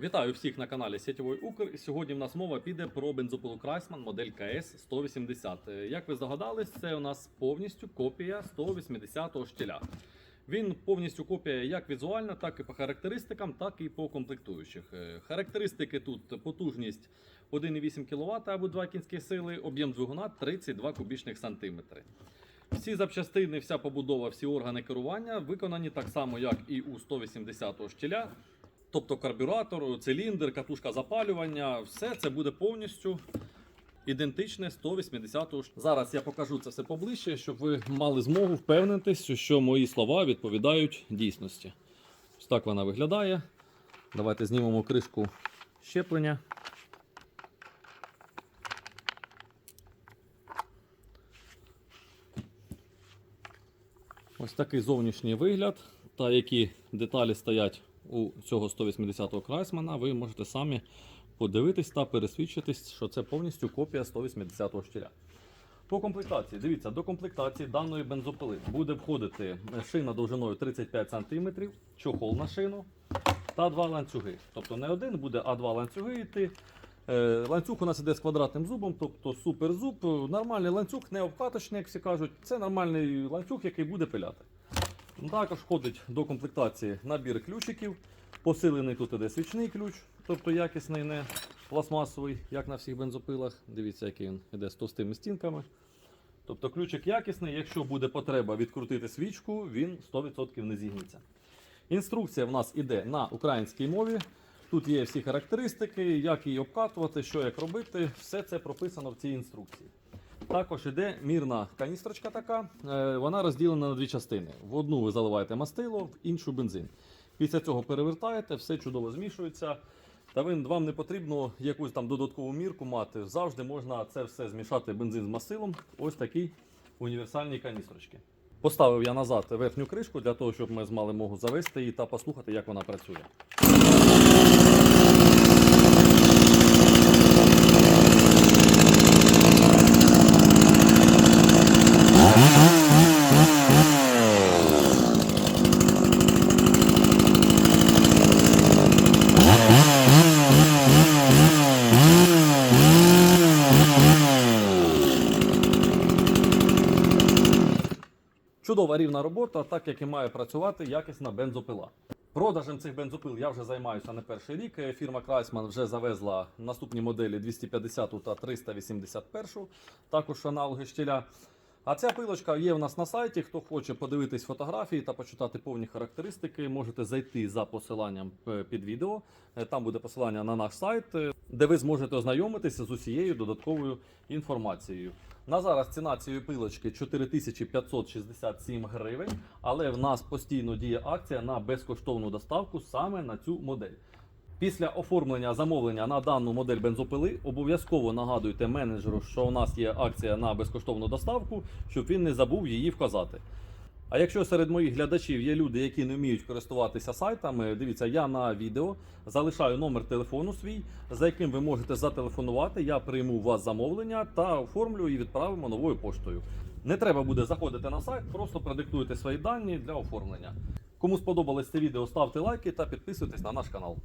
Вітаю всіх на каналі Сітєвий Укр. Сьогодні в нас мова піде про бензопилу Крайсман модель КС 180. Е, Як ви здогадались, це у нас повністю копія 180-го штиля. Він повністю копія як візуально, так і по характеристикам, так і по комплектуючих. Е, Характеристики тут потужність 1,8 кВт або 2 кінські сили, об'єм двигуна 32 кубічних сантиметри. Всі запчастини, вся побудова, всі органи керування виконані так само, як і у 180-го штиля. Тобто карбюратор, циліндр, катушка запалювання, все це буде повністю ідентичне 180-го. Зараз я покажу це все поближче, щоб ви мали змогу впевнитись, що мої слова відповідають дійсності. Ось так вона виглядає. Давайте знімемо кришку щеплення. Ось такий зовнішній вигляд. Та які деталі стоять у цього 180-го Крайсмана, ви можете самі подивитись та пересвідчитись, що це повністю копія 180-го штиля. По комплектації, дивіться, до комплектації даної бензопили буде входити шина довжиною 35 см, чохол на шину та два ланцюги. Тобто не один буде, а два ланцюги йти. Е, Ланцюг у нас іде з квадратним зубом, тобто суперзуб. Нормальний ланцюг, не обкаточний, як всі кажуть. Це нормальний ланцюг, який буде пиляти. Також входить до комплектації набір ключиків. Посилений тут іде свічний ключ, тобто якісний, не пластмасовий, як на всіх бензопилах. Дивіться, який він іде з товстими стінками. Тобто ключик якісний, якщо буде потреба відкрутити свічку, він 100% не зігнеться. Інструкція в нас іде на українській мові. Тут є всі характеристики, як її обкатувати, що як робити. Все це прописано в цій інструкції. Також іде мірна каністрочка така. е, Вона розділена на дві частини. В одну ви заливаєте мастило, в іншу бензин. Після цього перевертаєте, все чудово змішується. Та вам не потрібно якусь там додаткову мірку мати. Завжди можна це все змішати бензин з мастилом. Ось такій універсальній каністрочки. Поставив я назад верхню кришку для того, щоб ми змали могу завести її та послухати, як вона працює. Чудова рівна робота, так як і має працювати якісна бензопила. Продажем цих бензопил я вже займаюся не перший рік. Е, Фірма Крайсман вже завезла наступні моделі 250 та 381, також аналоги штиля. А ця пилочка є в нас на сайті. Хто хоче подивитись фотографії та почитати повні характеристики, можете зайти за посиланням е, під відео. Е, Там буде посилання на наш сайт, е, де ви зможете ознайомитися з усією додатковою інформацією. На зараз ціна цієї пилочки 4567 гривень, але в нас постійно діє акція на безкоштовну доставку саме на цю модель. Після оформлення замовлення на дану модель бензопили обов'язково нагадуйте менеджеру, що у нас є акція на безкоштовну доставку, щоб він не забув її вказати. А якщо серед моїх глядачів є люди, які не вміють користуватися сайтами, дивіться, я на відео залишаю номер телефону свій, за яким ви можете зателефонувати. Я прийму у вас замовлення та оформлю і відправимо новою поштою. Не треба буде заходити на сайт, просто продиктуйте свої дані для оформлення. Кому сподобалось це відео, ставте лайки та підписуйтесь на наш канал.